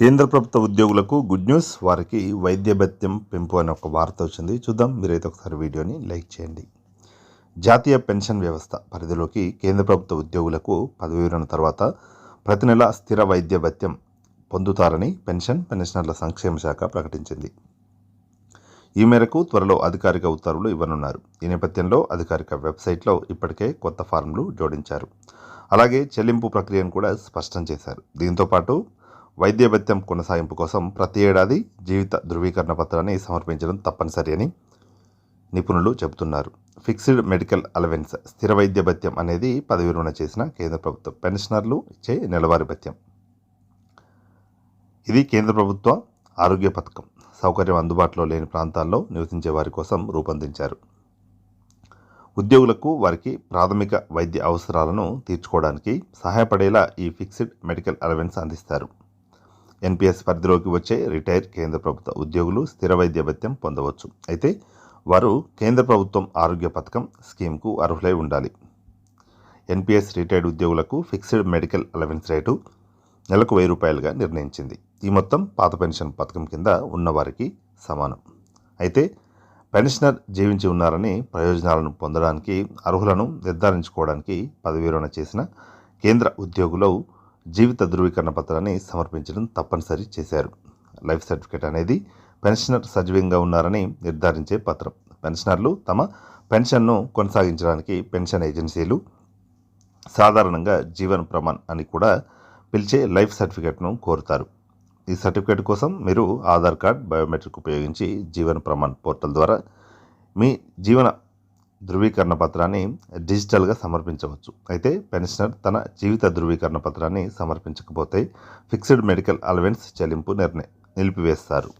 కేంద్ర ప్రభుత్వ ఉద్యోగులకు గుడ్ న్యూస్. వారికి వైద్య భత్యం పెంపు అనే ఒక వార్త వచ్చింది. చూద్దాం. మీరైతే ఒకసారి వీడియోని లైక్ చేయండి. జాతీయ పెన్షన్ వ్యవస్థ పరిధిలోకి కేంద్ర ప్రభుత్వ ఉద్యోగులకు పదవి విరమణ తర్వాత ప్రతి నెల స్థిర వైద్య భత్యం పొందుతారని పెన్షన్ పెన్షనర్ల సంక్షేమ శాఖ ప్రకటించింది. ఈ మేరకు త్వరలో అధికారిక ఉత్తర్వులు ఇవ్వనున్నారు. ఈ నేపథ్యంలో అధికారిక వెబ్సైట్లో ఇప్పటికే కొత్త ఫారంలు జోడించారు. అలాగే చెల్లింపు ప్రక్రియను కూడా స్పష్టం చేశారు. దీంతో పాటు వైద్య భత్యం కొనసాగింపు కోసం ప్రతి ఏడాది జీవిత ధృవీకరణ పత్రాన్ని సమర్పించడం తప్పనిసరి అని నిపుణులు చెబుతున్నారు. ఫిక్స్డ్ మెడికల్ అలవెన్స్ స్థిర వైద్య భత్యం అనేది పదవి విరమణ చేసిన కేంద్ర ప్రభుత్వం పెన్షనర్లు ఇచ్చే నెలవారీ భత్యం. ఇది కేంద్ర ప్రభుత్వ ఆరోగ్య పథకం. సౌకర్యం అందుబాటులో లేని ప్రాంతాల్లో నివసించే వారి కోసం రూపొందించారు. ఉద్యోగులకు వారికి ప్రాథమిక వైద్య అవసరాలను తీర్చుకోవడానికి సహాయపడేలా ఈ ఫిక్స్డ్ మెడికల్ అలవెన్స్ అందిస్తారు. ఎన్పిఎస్ పరిధిలోకి వచ్చే రిటైర్ కేంద్ర ప్రభుత్వ ఉద్యోగులు స్థిర వైద్య భత్యం పొందవచ్చు. అయితే వారు కేంద్ర ప్రభుత్వం ఆరోగ్య పథకం స్కీమ్కు అర్హులై ఉండాలి. ఎన్పిఎస్ రిటైర్డ్ ఉద్యోగులకు ఫిక్స్డ్ మెడికల్ అలవెన్స్ రేటు నెలకు వెయ్యి రూపాయలుగా నిర్ణయించింది. ఈ మొత్తం పాత పెన్షన్ పథకం కింద ఉన్నవారికి సమానం. అయితే పెన్షనర్ జీవించి ఉన్నారని ప్రయోజనాలను పొందడానికి అర్హులను నిర్ధారించుకోవడానికి పదవి విరమణ చేసిన కేంద్ర ఉద్యోగులు జీవిత ధృవీకరణ పత్రాన్ని సమర్పించడం తప్పనిసరి చేశారు. లైఫ్ సర్టిఫికేట్ అనేది పెన్షనర్ సజీవంగా ఉన్నారని నిర్ధారించే పత్రం. పెన్షనర్లు తమ పెన్షన్ను కొనసాగించడానికి పెన్షన్ ఏజెన్సీలు సాధారణంగా జీవన్ ప్రమాణ్ అని కూడా పిలిచే లైఫ్ సర్టిఫికేట్ను కోరుతారు. ఈ సర్టిఫికేట్ కోసం మీరు ఆధార్ కార్డ్ బయోమెట్రిక్ ఉపయోగించి జీవన ప్రమాణ్ పోర్టల్ ద్వారా మీ జీవన ధృవీకరణ పత్రాన్ని డిజిటల్గా సమర్పించవచ్చు. అయితే పెన్షనర్ తన జీవిత ధృవీకరణ పత్రాన్ని సమర్పించకపోతే ఫిక్స్డ్ మెడికల్ అలవెన్స్ చెల్లింపు నిర్ణయం నిలిపివేస్తారు.